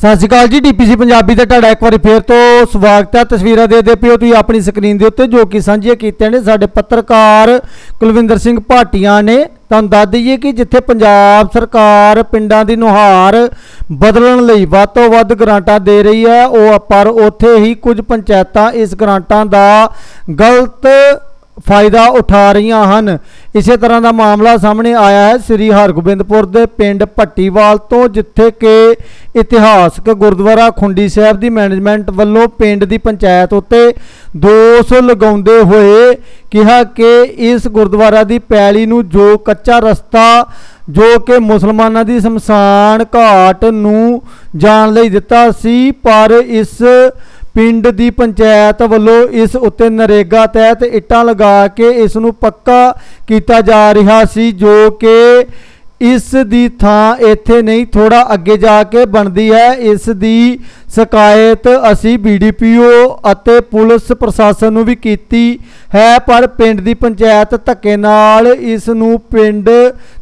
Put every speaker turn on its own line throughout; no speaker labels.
ਸਤਿ ਸ਼੍ਰੀ ਅਕਾਲ ਜੀ ਡੀਪੀਸੀ ਪੰਜਾਬੀ ਤੇ ਤੁਹਾਡਾ ਇੱਕ ਵਾਰੀ ਫੇਰ ਤੋਂ ਸਵਾਗਤ ਹੈ। ਤਸਵੀਰਾਂ ਦੇ ਦੇ ਪਿਓ, ਤੁਸੀਂ ਆਪਣੀ ਸਕਰੀਨ ਦੇ ਉੱਤੇ ਜੋ ਕਿ ਸਾਂਝੀਆਂ ਕੀਤੀਆਂ ਨੇ। ਸਾਡੇ ਪੱਤਰਕਾਰ ਕੁਲਵਿੰਦਰ ਸਿੰਘ ਭਾਟੀਆਂ ਨੇ ਤੁਹਾਨੂੰ ਦੱਸ ਦਈਏ ਕਿ ਜਿੱਥੇ ਪੰਜਾਬ ਸਰਕਾਰ ਪਿੰਡਾਂ ਦੀ ਨੁਹਾਰ ਬਦਲਣ ਲਈ ਵੱਧ ਤੋਂ ਵੱਧ ਗ੍ਰਾਂਟਾਂ ਦੇ ਰਹੀ ਹੈ, ਉਹ ਪਰ ਉੱਥੇ ਹੀ ਕੁਝ ਪੰਚਾਇਤਾਂ ਇਸ ਗ੍ਰਾਂਟਾਂ ਦਾ ਗਲਤ ਫਾਇਦਾ ਉਠਾ ਰਹੀਆਂ ਹਨ। ਇਸੇ ਤਰ੍ਹਾਂ ਦਾ ਮਾਮਲਾ ਸਾਹਮਣੇ ਆਇਆ ਹੈ ਸ੍ਰੀ ਹਰਗੋਬਿੰਦਪੁਰ ਦੇ ਪਿੰਡ ਭੱਟੀਵਾਲ ਤੋਂ, ਜਿੱਥੇ ਕਿ ਇਤਿਹਾਸਕ ਗੁਰਦੁਆਰਾ ਖੁੰਡੀ ਸਾਹਿਬ ਦੀ ਮੈਨੇਜਮੈਂਟ ਵੱਲੋਂ ਪਿੰਡ ਦੀ ਪੰਚਾਇਤ ਉੱਤੇ ਦੋਸ਼ ਲਗਾਉਂਦੇ ਹੋਏ ਕਿਹਾ ਕਿ ਇਸ ਗੁਰਦੁਆਰਾ ਦੀ ਪੈਲੀ ਨੂੰ ਜੋ ਕੱਚਾ ਰਸਤਾ, ਜੋ ਕਿ ਮੁਸਲਮਾਨਾਂ ਦੀ ਸ਼ਮਸ਼ਾਨ ਘਾਟ ਨੂੰ ਜਾਣ ਲਈ ਦਿੱਤਾ ਸੀ, ਪਰ ਇਸ ਪਿੰਡ ਦੀ ਪੰਚਾਇਤ ਵੱਲੋਂ ਇਸ ਉੱਤੇ ਨਰੇਗਾ ਤਹਿਤ ਇੱਟਾਂ ਲਗਾ ਕੇ ਇਸ ਨੂੰ ਪੱਕਾ ਕੀਤਾ ਜਾ ਰਿਹਾ ਸੀ, ਜੋ ਕਿ ਇਸ ਦੀ ਥਾਂ ਇੱਥੇ ਨਹੀਂ ਥੋੜਾ ਅੱਗੇ ਜਾ ਕੇ ਬਣਦੀ ਹੈ। ਇਸ ਦੀ ਸ਼ਿਕਾਇਤ ਅਸੀਂ ਬੀਡੀਪੀਓ ਅਤੇ ਪੁਲਿਸ ਪ੍ਰਸ਼ਾਸਨ ਨੂੰ ਵੀ ਕੀਤੀ ਹੈ, ਪਰ ਪਿੰਡ ਦੀ ਪੰਚਾਇਤ ਧੱਕੇ ਨਾਲ ਇਸ ਨੂੰ ਪਿੰਡ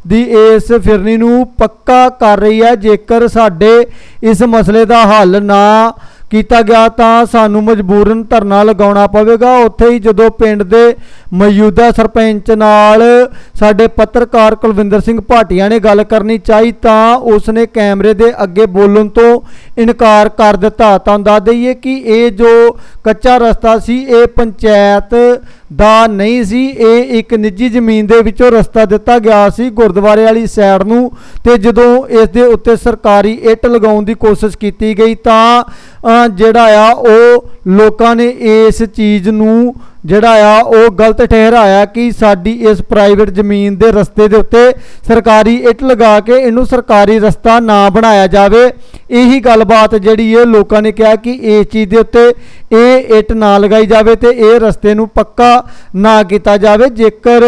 ਦੀ ਇਸ ਫਿਰਨੀ ਨੂੰ ਪੱਕਾ ਕਰ ਰਹੀ ਹੈ। ਜੇਕਰ ਸਾਡੇ ਇਸ ਮਸਲੇ ਦਾ ਹੱਲ ਨਾ ਕੀਤਾ ਗਿਆ ਤਾਂ ਸਾਨੂੰ ਮਜਬੂਰਨ ਧਰਨਾ ਲਗਾਉਣਾ ਪਵੇਗਾ। ਉੱਥੇ ਹੀ ਜਦੋਂ ਪਿੰਡ ਦੇ ਮੌਜੂਦਾ ਸਰਪੰਚ ਨਾਲ ਸਾਡੇ ਪੱਤਰਕਾਰ ਕੁਲਵਿੰਦਰ ਸਿੰਘ ਭਾਟੀਆ ਨੇ ਗੱਲ ਕਰਨੀ ਚਾਹੀ ਤਾਂ ਉਸਨੇ ਕੈਮਰੇ ਦੇ ਅੱਗੇ ਬੋਲਣ ਤੋਂ ਇਨਕਾਰ ਕਰ ਦਿੱਤਾ। ਤਾਂ ਦੱਸ ਦਈਏ ਕਿ ਇਹ ਜੋ ਕੱਚਾ ਰਸਤਾ ਸੀ, ਇਹ ਪੰਚਾਇਤ ਦਾ ਨਹੀਂ ਸੀ, ਇਹ ਇੱਕ ਨਿੱਜੀ ਜ਼ਮੀਨ ਦੇ ਵਿੱਚੋਂ ਰਸਤਾ ਦਿੱਤਾ ਗਿਆ ਸੀ ਗੁਰਦੁਆਰੇ ਵਾਲੀ ਸਾਈਡ ਨੂੰ ਤੇ ਜਦੋਂ ਇਸ ਦੇ ਉੱਤੇ ਸਰਕਾਰੀ ਇੱਟ ਲਗਾਉਣ ਦੀ ਕੋਸ਼ਿਸ਼ ਕੀਤੀ ਗਈ ਤਾਂ ਜਿਹੜਾ ਆ, ਉਹ ਲੋਕਾਂ ਨੇ ਇਸ ਚੀਜ਼ ਨੂੰ ਜਿਹੜਾ ਆ, ਉਹ ਗਲਤ ਠਹਿਰਾਇਆ ਕਿ ਸਾਡੀ ਇਸ ਪ੍ਰਾਈਵੇਟ ਜ਼ਮੀਨ ਦੇ ਰਸਤੇ ਦੇ ਉੱਤੇ ਸਰਕਾਰੀ ਇੱਟ ਲਗਾ ਕੇ ਇਹਨੂੰ ਸਰਕਾਰੀ ਰਸਤਾ ਨਾ ਬਣਾਇਆ ਜਾਵੇ। ਇਹੀ ਗੱਲਬਾਤ ਜਿਹੜੀ ਹੈ ਲੋਕਾਂ ਨੇ ਕਿਹਾ ਕਿ ਇਸ ਚੀਜ਼ ਦੇ ਉੱਤੇ ਇਹ ਇੱਟ ਨਾ ਲਗਾਈ ਜਾਵੇ ਤੇ ਇਹ ਰਸਤੇ ਨੂੰ ਪੱਕਾ ਨਾ ਕੀਤਾ ਜਾਵੇ। ਜੇਕਰ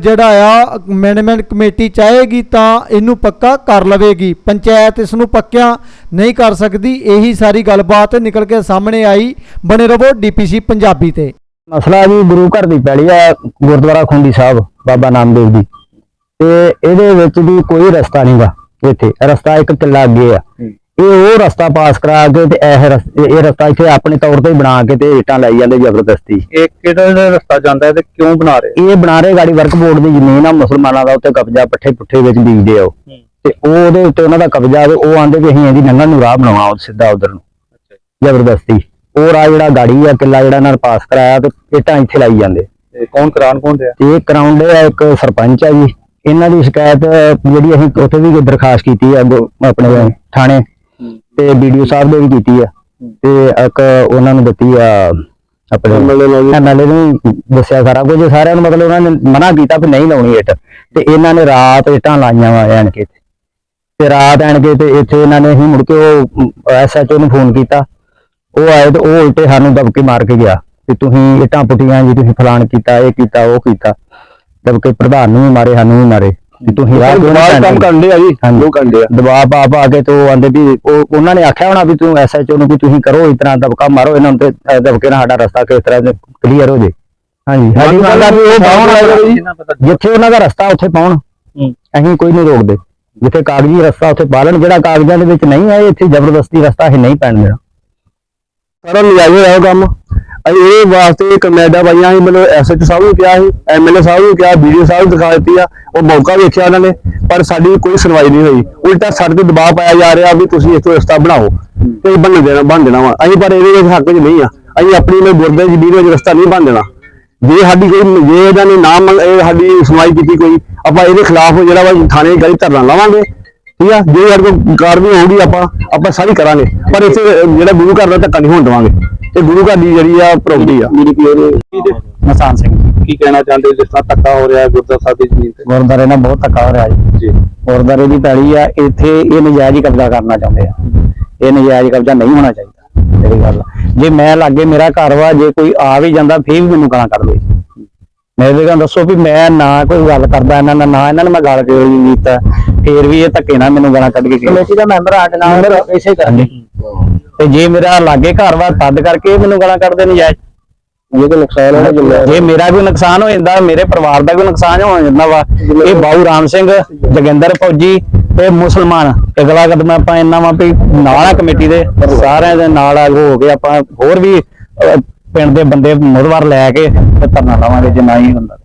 ਜਿਹੜਾ ਆ ਮੈਨੇਜਮੈਂਟ ਕਮੇਟੀ ਚਾਹੇਗੀ ਤਾਂ ਇਹਨੂੰ ਪੱਕਾ ਕਰ ਲਵੇਗੀ। ਪੰਚਾਇਤ ਇਸ ਨੂੰ ਪੱਕਿਆ ਨਹੀਂ ਕਰ ਸਕਦੀ। ਇਹੀ ਸਾਰੀ ਗੱਲਬਾਤ ਨਿਕਲ ਕੇ ਸਾਹਮਣੇ ਆਈ। ਬਣੇ ਰਹੋ ਡੀਪੀਸੀ ਪੰਜਾਬੀ ਤੇ।
ਮਸਲਾ ਜੀ ਗੁਰੂ ਘਰ ਦੀ ਪੈਲੀ ਆ ਗੁਰਦੁਆਰਾ ਖੁੰਡੀ ਸਾਹਿਬ ਬਾਬਾ ਨਾਮਦੇਵ ਜੀ। ਤੇ ਇਹਦੇ ਵਿੱਚ ਵੀ ਕੋਈ ਰਸਤਾ ਨਹੀਂਗਾ ਇੱਥੇ। ਰਸਤਾ ਇੱਕ ਕਿੱਲਾ ਅੱਗੇ ਆ। ਇਹ ਉਹ ਰਸਤਾ ਪਾਸ ਕਰਾ ਕੇ ਤੇ ਇਹ ਰਸ- ਇਹ ਰਸਤਾ ਇੱਥੇ ਆਪਣੇ ਤੌਰ ਤੇ ਹੀ ਬਣਾ ਕੇ ਤੇ ਇੱਟਾਂ ਲਾਈ ਜਾਂਦੇ ਜ਼ਬਰਦਸਤੀ।
ਇਹ ਕਿਹੜਾ ਰਸਤਾ ਜਾਂਦਾ ਹੈ ਤੇ ਕਿਉਂ ਬਣਾ ਰਹੇ
ਇਹ ਬਣਾ ਰਹੇ ਗਾੜੀ ਵਰਕ ਬੋਰਡ ਦੀ ਜ਼ਮੀਨ ਆ ਮੁਸਲਮਾਨਾਂ ਦਾ ਉੱਤੇ ਕਬਜ਼ਾ ਪੱਠੇ ਪੁੱਠੇ ਵਿੱਚ ਬੀਜਦੇ ਆ ਉਹ। ਤੇ ਉਹ ਉਹਦੇ ਉੱਤੇ ਉਹਨਾਂ ਦਾ ਕਬਜ਼ਾ ਤੇ ਉਹ ਆਂਦੇ ਵੀ ਅਸੀਂ ਇਹਦੀ ਲੰਘਣ ਨੂੰ ਰਾਹ ਬਣਾਉਣਾ ਸਿੱਧਾ ਉਧਰ ਨੂੰ। ਜ਼ਬਰਦਸਤੀ। ਉਹ ਰਾਹ ਜਿਹੜਾ ਗਾੜੀ ਆ ਕਿੱਲਾ ਜਿਹੜਾ ਨਾਲ ਪਾਸ ਕਰਾਇਆ ਤੇ ਇੱਟਾਂ ਇੱਥੇ ਲਾਈ ਜਾਂਦੇ।
ਤੇ ਕੌਣ ਕਰਾਨ ਕੌਣ ਰਿਹਾ?
ਤੇ ਇਹ ਕਰਾਉਂਦੇ ਆ ਇੱਕ ਸਰਪੰਚ ਆ ਜੀ। ਇਹਨਾਂ ਦੀ ਸ਼ਿਕਾਇਤ ਜਿਹੜੀ ਅਸੀਂ ਉੱਥੇ ਵੀ ਦਰਖਾਸਤ ਕੀਤੀ ਆ ਆਪਣੇ ਥਾਣੇ। ਤੇ ਵੀਡੀਓ ਸਾਹਿਬ ਦੇ ਵੀ ਕੀਤੀ ਆ। ਤੇ ਇੱਕ ਉਹਨਾਂ ਨੂੰ ਦਿੱਤੀ ਆ ਆਪਣੇ ਐਮਐਲਏ ਨੂੰ ਦੱਸਿਆ ਸਾਰਾ ਕੁਝ। ਸਾਰਿਆਂ ਨੂੰ ਮਤਲਬ ਉਹਨਾਂ ਨੇ ਮਨਾ ਕੀਤਾ ਵੀ ਨਹੀਂ ਲਾਉਣੀ ਇੱਟ। ਤੇ ਇਹਨਾਂ ਨੇ ਰਾਤ ਇੱਟਾਂ ਲਾਈਆਂ ਵਾ ਐਨ ਕੇ। ਤੇ ਰਾਤ ਐਨ ਕੇ ਤੇ ਇੱਥੇ ਇਹਨਾਂ ਨੇ ਅਸੀਂ ਮੁੜ ਕੇ ਉਹ ਐਸਐਚਓ ਨੂੰ ਫੋਨ ਕੀਤਾ। ਉਹ ਆਏ ਤੇ ਉਹ ਉਲਟੇ ਸਾਨੂੰ ਦਬਕੇ ਮਾਰ ਕੇ ਗਿਆ ਕਿ ਤੁਸੀਂ ਇੱਟਾਂ ਪੁੱਟੀਆਂ ਜੀ ਤੁਸੀਂ ਫਲਾਣ ਕੀਤਾ ਇਹ ਕੀਤਾ ਉਹ ਕੀਤਾ। ਦਬਕੇ ਪ੍ਰਧਾਨ ਨੂੰ ਵੀ ਮਾਰੇ ਸਾਨੂੰ ਵੀ ਮਾਰੇ। ਕਿ ਤੁਸੀਂ ਰਾਹ ਕਿਉਂ ਨਹੀਂ
ਕੰਮ? ਕਰਦੇ ਆ ਜੀ
ਹਾਂਜੀ।
ਉਹ ਕਰਦੇ ਆ
ਦਬਾਅ ਪਾ ਪਾ ਕੇ ਤੋਂ ਆਂਦੇ ਵੀ ਉਹ ਉਹਨਾਂ ਨੇ ਆਖਿਆ ਹੋਣਾ ਵੀ ਤੂੰ ਐਸਐਚਓ ਨੂੰ ਵੀ ਤੁਸੀਂ ਕਰੋ ਇਸ ਤਰ੍ਹਾਂ ਦਬਕਾ ਮਾਰੋ ਇਹਨਾਂ ਨੂੰ ਤੇ ਅਹ ਦਬਕੇ ਨਾਲ ਸਾਡਾ ਰਸਤਾ ਕਿਸ ਤਰ੍ਹਾਂ ਕਲੀਅਰ ਹੋ ਜੇ ਹਾਂਜੀ ਸਾਡੀ ਮੰਗ ਆ ਵੀ ਉਹ ਪਾਉਣ
ਜਿੰਨਾ ਪਤਾ
ਜਿੱਥੇ ਉਹਨਾਂ ਦਾ ਰਸਤਾ ਉੱਥੇ ਪਾਉਣ
ਹੂੰ।
ਅਸੀਂ ਕੋਈ ਨਹੀਂ ਰੋਕਦੇ ਜਿੱਥੇ ਕਾਗਜ਼ੀ ਰਸਤਾ ਉੱਥੇ ਪਾ ਲੈਣ ਜਿਹੜਾ ਕਾਗਜ਼ਾਂ ਦੇ ਵਿੱਚ ਨਹੀਂ ਹੈ ਇੱਥੇ ਜ਼ਬਰਦਸਤੀ ਰਸਤਾ ਇਹ ਨਹੀਂ ਪੈਣ ਦੇਣਾ
ਸਾਰਾ ਨਜਾਇਜ਼ ਹੈ ਉਹ ਕੰਮ ਅਸੀਂ ਇਹ ਵਾਸਤੇ ਕਮੇਡਾ ਪਾਈਆਂ ਸੀ, ਮਤਲਬ ਐਸਐਚ ਸਾਹਿਬ ਨੂੰ ਕਿਹਾ ਸੀ ਐਮਐਲਏ ਸਾਹਿਬ ਨੂੰ ਕਿਹਾ ਵੀਡੀਓ ਸਾਹਿਬ ਨੂੰ ਦਿਖਾ ਦਿੱਤੀ ਆ, ਉਹ ਮੌਕਾ ਵੇਖਿਆ ਉਹਨਾਂ ਨੇ, ਪਰ ਸਾਡੀ ਕੋਈ ਸੁਣਵਾਈ ਨਹੀਂ ਹੋਈ। ਉਲਟਾ ਸਾਡੇ ਤੇ ਦਬਾਅ ਪਾਇਆ ਜਾ ਰਿਹਾ ਵੀ ਤੁਸੀਂ ਇੱਥੋਂ ਰਸਤਾ ਬਣਾਓ ਤੇ ਬਣ ਦੇਣਾ ਬਣ ਦੇਣਾ ਵਾ। ਅਸੀਂ ਪਰ ਇਹਦੇ ਵਿੱਚ ਹੱਕ 'ਚ ਨਹੀਂ ਆ। ਅਸੀਂ ਆਪਣੀ ਨੇ ਗੁਰਦੇ ਦੀ ਵੀਡੀਓ ਰਸਤਾ ਨਹੀਂ ਬਣ ਦੇਣਾ। ਜੇ ਸਾਡੀ ਕੋਈ, ਜੇ ਇਹਨਾਂ ਨੇ ਨਾ ਸਾਡੀ ਸੁਣਵਾਈ ਕੀਤੀ ਕੋਈ, ਆਪਾਂ ਇਹਦੇ ਖਿਲਾਫ ਜਿਹੜਾ ਵਾ ਥਾਣੇ ਗਲੀ ਧਰਨਾ ਲਾਵਾਂਗੇ, ਠੀਕ ਆ? ਜੇ ਸਾਡੇ ਕੋਲ ਕਾਰਵਾਈ ਹੋਊਗੀ, ਆਪਾਂ ਆਪਾਂ ਸਾਰੀ ਕਰਾਂਗੇ। ਪਰ ਇੱਥੇ ਜਿਹੜਾ ਗੁਰੂ ਘਰ ਦਾ ਧੱਕਾ ਨਹੀਂ ਹੋਣ ਦੇਵਾਂਗੇ। ਇਹ ਗੁਰੂ ਘਰ ਦੀ ਜਿਹੜੀ ਆ ਪ੍ਰੋਪਰਟੀ ਆ। ਮੇਰੀ
ਮਸਾਨ ਸਿੰਘ।
ਕੀ ਕਹਿਣਾ ਚਾਹੁੰਦੇ ਹੋ ਜਿਸ ਤਰ੍ਹਾਂ ਧੱਕਾ ਹੋ ਰਿਹਾ ਹੈ ਗੁਰਦੁਆਰਾ ਸਾਹਿਬ ਦੀ ਜ਼ਮੀਨ ਤੇ?
ਗੁਰਦਾਰੇ ਨਾਲ ਬਹੁਤ ਧੱਕਾ ਹੋ ਰਿਹਾ ਜੀ।
ਜੀ।
ਗੁਰਦਾਰੇ ਦੀ ਪੈਲੀ ਆ ਇੱਥੇ ਇਹ ਨਜਾਇਜ਼ ਹੀ ਕਬਜ਼ਾ ਕਰਨਾ ਚਾਹੁੰਦੇ ਆ। ਇਹ ਨਜਾਇਜ਼ ਕਬਜ਼ਾ ਨਹੀਂ ਹੋਣਾ ਚਾਹੀਦਾ ਮੇਰੀ ਗੱਲ। ਜੇ ਮੈਂ ਲਾਗੇ ਮੇਰਾ ਘਰ ਵਾ ਜੇ ਕੋਈ ਆ ਵੀ ਜਾਂਦਾ ਫੇਰ ਵੀ ਮੈਨੂੰ ਗਾਲਾਂ ਕੱਢਦੇ ਮੇਰੇ ਕੋਲ ਦੱਸੋ ਵੀ ਮੈਂ ਨਾ ਕੋਈ ਗੱਲ ਕਰਦਾ ਇਹਨਾਂ ਨਾਲ ਨਾ ਇਹਨਾਂ ਨੂੰ ਮੈਂ ਗੱਲ ਕਿਉਂ ਨਹੀਂ ਕੀਤਾ ਫੇਰ ਵੀ ਇਹ ਧੱਕੇ ਨਾਲ ਮੈਨੂੰ ਗਾਲਾਂ ਕੱਢ ਕੇ ਕਮੇਟੀ ਦਾ ਮੈਂਬਰ ਆਟ ਨਾਲ ਇਸੇ ਕਰਾਂਗੇ ਤੇ ਜੇ ਮੇਰਾ ਲਾਗੇ ਘਰ ਵਾ ਤਦ ਕਰਕੇ ਇਹ ਮੈਨੂੰ ਗਾਲਾਂ ਕੱਢਦੇ ਨਜਾਇਜ਼।
ਇਹ ਕੋਈ ਨੁਕਸਾਨ ਹੋਣਾ ਜਿੰਨਾ
ਜੇ ਮੇਰਾ ਕੋਈ ਨੁਕਸਾਨ ਹੋ ਜਾਂਦਾ ਮੇਰੇ ਪਰਿਵਾਰ ਦਾ ਕੋਈ ਨੁਕਸਾਨ ਹੋ ਜਾਂਦਾ ਵਾ। ਇਹ ਬਾਊ ਰਾਮ ਸਿੰਘ ਜਗਿੰਦਰ ਫੌਜੀ ਤੇ ਮੁਸਲਮਾਨ। ਅਗਲਾ ਕਦਮ ਆਪਾਂ ਇੰਨਾ ਵਾ ਵੀ ਨਾਲ ਆ ਕਮੇਟੀ ਦੇ ਸਾਰਿਆਂ ਦੇ ਨਾਲ ਆ ਹੋ ਕੇ ਆਪਾਂ ਹੋਰ ਵੀ ਪਿੰਡ ਦੇ ਬੰਦੇ ਮੁਰਵਰ ਲੈ ਕੇ ਤੇ ਧਰਨਾ ਲਾਵਾਂਗੇ ਜੇ ਨਾ ਹੀ ਹੁੰਦਾ।